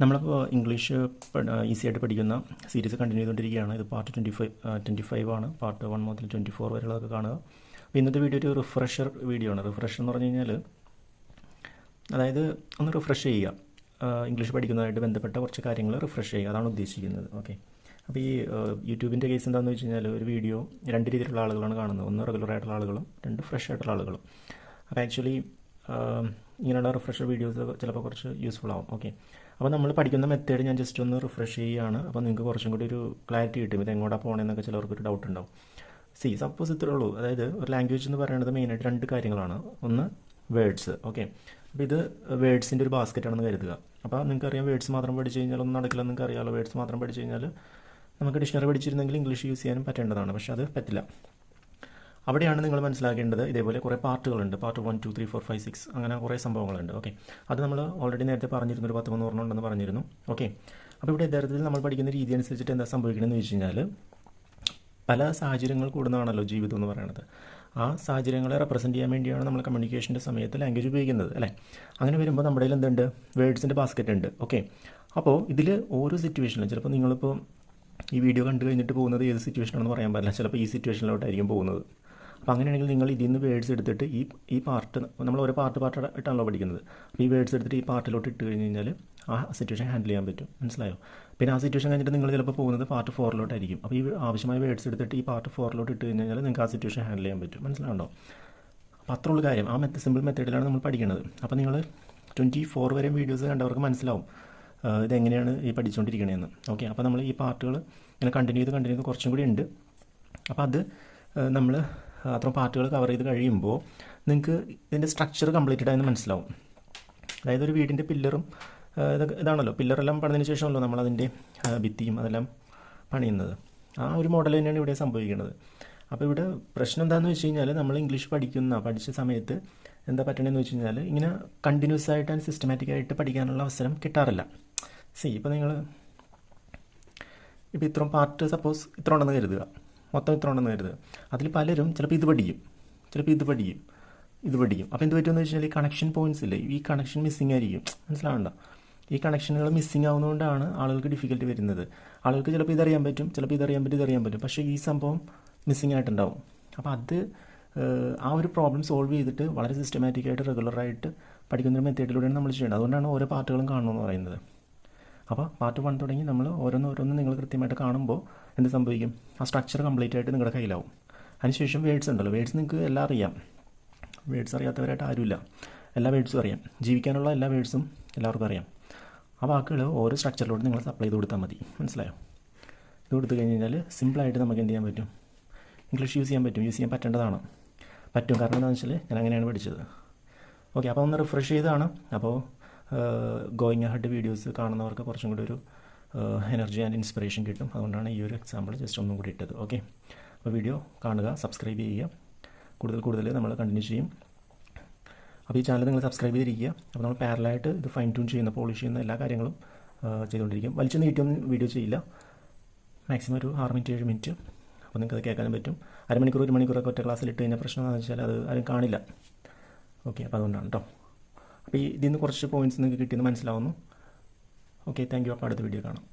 നമ്മളിപ്പോൾ English easy ആയിട്ട് പഠിക്കുന്ന സീരീസ് കണ്ടിന്യൂ ചെയ്തുകൊണ്ടിരിക്കുകയാണ് ഇത് part twenty five twenty five ആണ്. പാർട്ട് വൺ മുതൽ ട്വന്റി ഫോർ വരെയുള്ളതൊക്കെ കാണുക. അപ്പോൾ ഇന്നത്തെ വീഡിയോ ഒരു റിഫ്രഷർ വീഡിയോ ആണ്. റിഫ്രഷർ എന്ന് പറഞ്ഞു കഴിഞ്ഞാൽ അതായത് ഒന്ന് റിഫ്രഷ് ചെയ്യുക. ഇംഗ്ലീഷ് പഠിക്കുന്നതായിട്ട് ബന്ധപ്പെട്ട കുറച്ച് കാര്യങ്ങൾ റിഫ്രഷ് ചെയ്യുക. അതാണ് ഉദ്ദേശിക്കുന്നത്. ഓക്കെ അപ്പോൾ ഈ യൂട്യൂബിന്റെ കേസ് എന്താണെന്ന് വെച്ച് കഴിഞ്ഞാൽ ഒരു വീഡിയോ രണ്ട് രീതിയിലുള്ള ആളുകളാണ് കാണുന്നത്. ഒന്ന് റെഗുലർ ആയിട്ടുള്ള ആളുകളും രണ്ട് ഫ്രഷ് ആയിട്ടുള്ള ആളുകളും. അപ്പോൾ ആക്ച്വലി ഇങ്ങനെയുള്ള റിഫ്രഷർ വീഡിയോസ് ചിലപ്പോൾ കുറച്ച് യൂസ്ഫുൾ ആവും. ഓക്കെ അപ്പോൾ നമ്മൾ പഠിക്കുന്ന മെത്തേഡ് ഞാൻ ജസ്റ്റ് ഒന്ന് റിഫ്രഷ് ചെയ്യുകയാണ് അപ്പോൾ നിങ്ങൾക്ക് കുറച്ചും കൂടി ഒരു ക്ലാരിറ്റി കിട്ടും. ഇത് എങ്ങോട്ടാണ് പോകണമെന്നൊക്കെ ചിലർക്ക് ഒരു ഡൗട്ട് ഉണ്ടാവും. സി സപ്പോസ് ഇത്രേ ഉള്ളൂ. അതായത് ഒരു ലാംഗ്വേജ് എന്ന് പറയുന്നത് മെയിനായിട്ട് രണ്ട് കാര്യങ്ങളാണ്. ഒന്ന് വേർഡ്സ് ഓക്കെ അപ്പോൾ ഇത് വേർഡ്സിന്റെ ഒരു ബാസ്ക്കറ്റ് ആണെന്ന് കരുതുക. അപ്പോൾ നിങ്ങൾക്ക് അറിയാം വേർഡ്സ് മാത്രം പഠിച്ചു കഴിഞ്ഞാൽ ഒന്നും നടക്കില്ല നിങ്ങൾക്ക് അറിയാമല്ലോ വേർഡ്സ് മാത്രം പഠിച്ചു കഴിഞ്ഞാൽ നമുക്ക് ഡിക്ഷണറി പഠിച്ചിരുന്നെങ്കിൽ ഇംഗ്ലീഷ് യൂസ് ചെയ്യാനും പറ്റേണ്ടതാണ്. പക്ഷേ അത് പറ്റില്ല. അവിടെയാണ് നിങ്ങൾ മനസ്സിലാക്കേണ്ടത് ഇതേപോലെ കുറേ പാർട്ടുകളുണ്ട്. Part one two three four five six അങ്ങനെ കുറേ സംഭവങ്ങളുണ്ട്. ഓക്കെ അത് നമ്മൾ ഓൾറെഡി നേരത്തെ പറഞ്ഞിരുന്നു ഒരു പത്ത് മൂന്ന് ഉണ്ടെന്ന് പറഞ്ഞിരുന്നു. ഓക്കെ അപ്പോൾ ഇവിടെ യഥാർത്ഥത്തിൽ നമ്മൾ പഠിക്കുന്ന രീതി അനുസരിച്ചിട്ട് എന്താ സംഭവിക്കണമെന്ന് വെച്ച് കഴിഞ്ഞാൽ പല സാഹചര്യങ്ങൾ കൂടുന്നതാണല്ലോ ജീവിതം എന്ന് പറയുന്നത് ആ സാഹചര്യങ്ങളെ റെപ്രസെന്റ് ചെയ്യാൻ വേണ്ടിയാണ് നമ്മൾ കമ്മ്യൂണിക്കേഷന്റെ സമയത്ത് ലാംഗ്വേജ് ഉപയോഗിക്കുന്നത് അല്ലേ? അങ്ങനെ വരുമ്പോൾ നമ്മുടെ കയ്യിൽ എന്തുണ്ട്? വേർഡ്സിന്റെ ബാസ്ക്കറ്റ് ഉണ്ട്. ഓക്കെ അപ്പോൾ ഇതിൽ ഓരോ സിറ്റുവേഷനിലും ചിലപ്പോൾ നിങ്ങളിപ്പോൾ ഈ വീഡിയോ കണ്ടു കഴിഞ്ഞിട്ട് പോകുന്നത് ഏത് സിറ്റുവേഷനാണെന്ന് പറയാൻ പറ്റില്ല ചിലപ്പോൾ ഈ സിറ്റുവേഷനിലോട്ടായിരിക്കും പോകുന്നത്. അപ്പോൾ അങ്ങനെയാണെങ്കിൽ നിങ്ങൾ ഇതിൽ നിന്ന് വേർഡ്സ് എടുത്തിട്ട് ഈ ഈ പാർട്ട് നമ്മൾ ഓരോ പാർട്ട് പാർട്ട് ഇട്ടാണല്ലോ പഠിക്കുന്നത്. അപ്പോൾ ഈ വേർഡ്സ് എടുത്തിട്ട് ഈ പാർട്ടിലോട്ട് ഇട്ട് കഴിഞ്ഞ് കഴിഞ്ഞാൽ ആ സിറ്റുവേഷൻ ഹാൻഡിൽ ചെയ്യാൻ പറ്റും. മനസ്സിലായോ? പിന്നെ ആ സിറ്റുവേഷൻ കഴിഞ്ഞിട്ട് നിങ്ങൾ ചിലപ്പോൾ പോകുന്നത് പാർട്ട് ഫോറിലോട്ടായിരിക്കും അപ്പോൾ ഈ ആവശ്യമായ വേർഡ്സ് എടുത്തിട്ട് ഈ പാർട്ട് ഫോറിലോട്ട് ഇട്ട് കഴിഞ്ഞ് കഴിഞ്ഞാൽ നിങ്ങൾക്ക് ആ സിറ്റുവേഷൻ ഹാൻഡിൽ ചെയ്യാൻ പറ്റും. മനസ്സിലാവുണ്ടോ? അപ്പോൾ അത്രേ ഉള്ളൂ കാര്യം. ആ മെത്ത സിമ്പിൾ മെത്തേഡിലാണ് നമ്മൾ പഠിക്കുന്നത് അപ്പോൾ നിങ്ങൾ ട്വന്റി ഫോർ വരെ വീഡിയോസ് കണ്ടവർക്ക് മനസ്സിലാവും ഇതെങ്ങനെയാണ് ഈ പഠിച്ചുകൊണ്ടിരിക്കണതെന്ന് ഓക്കെ അപ്പോൾ നമ്മൾ ഈ പാർട്ടുകൾ ഇങ്ങനെ കണ്ടിന്യൂ ചെയ്ത് കണ്ടിന്യൂ ചെയ്ത് കുറച്ചും കൂടി ഉണ്ട് അപ്പോൾ അത് നമ്മൾ അത്ര പാർട്ടുകൾ കവർ ചെയ്ത് കഴിയുമ്പോൾ നിങ്ങൾക്ക് ഇതിന്റെ സ്ട്രക്ചർ കംപ്ലീറ്റഡ് ആയെന്ന് മനസ്സിലാവും. അതായത് ഒരു വീടിന്റെ പില്ലറും ഇതൊക്കെ ഇതാണല്ലോ. പില്ലറെല്ലാം പണിതിന് ശേഷമല്ലോ നമ്മളതിന്റെ ഭിത്തിയും അതെല്ലാം പണിയുന്നത്. ആ ഒരു മോഡൽ തന്നെയാണ് ഇവിടെ സംഭവിക്കുന്നത്. അപ്പോൾ ഇവിടെ പ്രശ്നം എന്താണെന്ന് വെച്ച് കഴിഞ്ഞാൽ നമ്മൾ ഇംഗ്ലീഷ് പഠിക്കുന്ന പഠിച്ച സമയത്ത് എന്താ പറ്റണമെന്ന് വെച്ച് കഴിഞ്ഞാൽ ഇങ്ങനെ കണ്ടിന്യൂസ് ആയിട്ട് ആൻഡ് സിസ്റ്റമാറ്റിക് ആയിട്ട് പഠിക്കാനുള്ള അവസരം കിട്ടാറില്ല. സി ഇപ്പോൾ നിങ്ങൾ ഇപ്പോൾ ഇത്രയും പാർട്ട് സപ്പോസ് ഇത്ര ഉണ്ടെന്ന് കരുതുക. മൊത്തം ഇത്ര ഉണ്ടെന്ന് കരുത് അതിൽ പലരും ചിലപ്പോൾ ഇത് പഠിക്കും ചിലപ്പോൾ ഇത് പഠിക്കും ഇത് പഠിക്കും അപ്പോൾ എന്ത് പറ്റുമെന്ന് വെച്ചാൽ ഈ കണക്ഷൻ പോയിന്റ്സ് ഇല്ലേ? ഈ കണക്ഷൻ മിസ്സിംഗ് ആയിരിക്കും. മനസ്സിലാവണ്ട ഈ കണക്ഷനുകൾ മിസ്സിംഗ് ആവുന്നതുകൊണ്ടാണ് ആളുകൾക്ക് ഡിഫിക്കൽട്ടി വരുന്നത്. ആളുകൾക്ക് ചിലപ്പോൾ ഇതറിയാൻ പറ്റും ചിലപ്പോൾ ഇതറിയാൻ പറ്റും ഇതറിയാൻ പറ്റും. പക്ഷേ ഈ സംഭവം മിസ്സിംഗ് ആയിട്ടുണ്ടാവും. അപ്പോൾ അത് ആ ഒരു പ്രോബ്ലം സോൾവ് ചെയ്തിട്ട് വളരെ സിസ്റ്റമാറ്റിക്കായിട്ട് റെഗുലറായിട്ട് പഠിക്കുന്ന ഒരു മെത്തേഡിലൂടെയാണ് നമ്മൾ ചെയ്യേണ്ടത്. അതുകൊണ്ടാണ് ഓരോ പാർട്ടുകളും കാണണമെന്ന് പറയുന്നത്. അപ്പോൾ പാർട്ട് വൺ തുടങ്ങി നമ്മൾ ഓരോന്ന് ഓരോന്ന് നിങ്ങൾ കൃത്യമായിട്ട് കാണുമ്പോൾ എന്ത് സംഭവിക്കും? ആ സ്ട്രക്ചർ കംപ്ലീറ്റ് ആയിട്ട് നിങ്ങളുടെ കയ്യിലാവും. അതിനുശേഷം വേർഡ്സ് ഉണ്ടല്ലോ. വേർഡ്സ് നിങ്ങൾക്ക് എല്ലാം അറിയാം. വേർഡ്സ് അറിയാത്തവരായിട്ട് ആരുമില്ല. എല്ലാ വേർഡ്സും അറിയാം. ജീവിക്കാനുള്ള എല്ലാ വേർഡ്സും എല്ലാവർക്കും അറിയാം. ആ വാക്കുകൾ ഓരോ സ്ട്രക്ചറിലോട്ട് നിങ്ങൾ സപ്ലൈ ചെയ്ത് കൊടുത്താൽ മതി. മനസ്സിലായോ? ഇത് കൊടുത്തു കഴിഞ്ഞ് കഴിഞ്ഞാൽ സിമ്പിളായിട്ട് നമുക്ക് എന്ത് ചെയ്യാൻ പറ്റും? ഇംഗ്ലീഷ് യൂസ് ചെയ്യാൻ പറ്റും. യൂസ് ചെയ്യാൻ പറ്റേണ്ടതാണ്. പറ്റും. കാരണം എന്താണെന്ന് വെച്ചാൽ ഞാൻ അങ്ങനെയാണ് പഠിച്ചത്. ഓക്കെ അപ്പോൾ ഒന്ന് റിഫ്രഷ് ചെയ്താണ്. അപ്പോൾ ഗോയിങ് ഹെഡ് വീഡിയോസ് കാണുന്നവർക്ക് കുറച്ചും കൂടി ഒരു എനർജി ആൻഡ് ഇൻസ്പിറേഷൻ കിട്ടും. അതുകൊണ്ടാണ് ഈ ഒരു എക്സാമ്പിൾ ജസ്റ്റ് ഒന്നും കൂടി ഇട്ടത്. ഓക്കെ അപ്പോൾ വീഡിയോ കാണുക സബ്സ്ക്രൈബ് ചെയ്യുക. കൂടുതൽ കൂടുതൽ നമ്മൾ കണ്ടിന്യൂ ചെയ്യും. അപ്പോൾ ഈ ചാനൽ നിങ്ങൾ സബ്സ്ക്രൈബ് ചെയ്തിരിക്കുക. അപ്പോൾ നമ്മൾ പാരലായിട്ട് ഇത് ഫൈൻ ട്യൂൺ ചെയ്യുന്ന പോളിഷ് ചെയ്യുന്ന എല്ലാ കാര്യങ്ങളും ചെയ്തുകൊണ്ടിരിക്കും. വലിച്ചു നീട്ടിയൊന്നും വീഡിയോ ചെയ്യില്ല. മാക്സിമം ഒരു ആറ് മിനിറ്റ് ഏഴ് മിനിറ്റ് അപ്പോൾ നിങ്ങൾക്ക് അത് കേൾക്കാനും പറ്റും. അരമണിക്കൂർ ഒരു മണിക്കൂറൊക്കെ ഒറ്റ ക്ലാസ്സിൽ ഇട്ട് കഴിഞ്ഞാൽ പ്രശ്നം എന്താണെന്ന് വെച്ചാൽ അത് ആരും കാണില്ല. ഓക്കെ അപ്പോൾ അതുകൊണ്ടാണ് കേട്ടോ അപ്പോൾ ഇതിൽ നിന്ന് കുറച്ച് പോയിന്റ്സ് നിങ്ങൾക്ക് കിട്ടിയെന്ന് മനസ്സിലാവുന്നു. ഓക്കെ താങ്ക് യു അപ്പോൾ അടുത്ത വീഡിയോ കാണാം.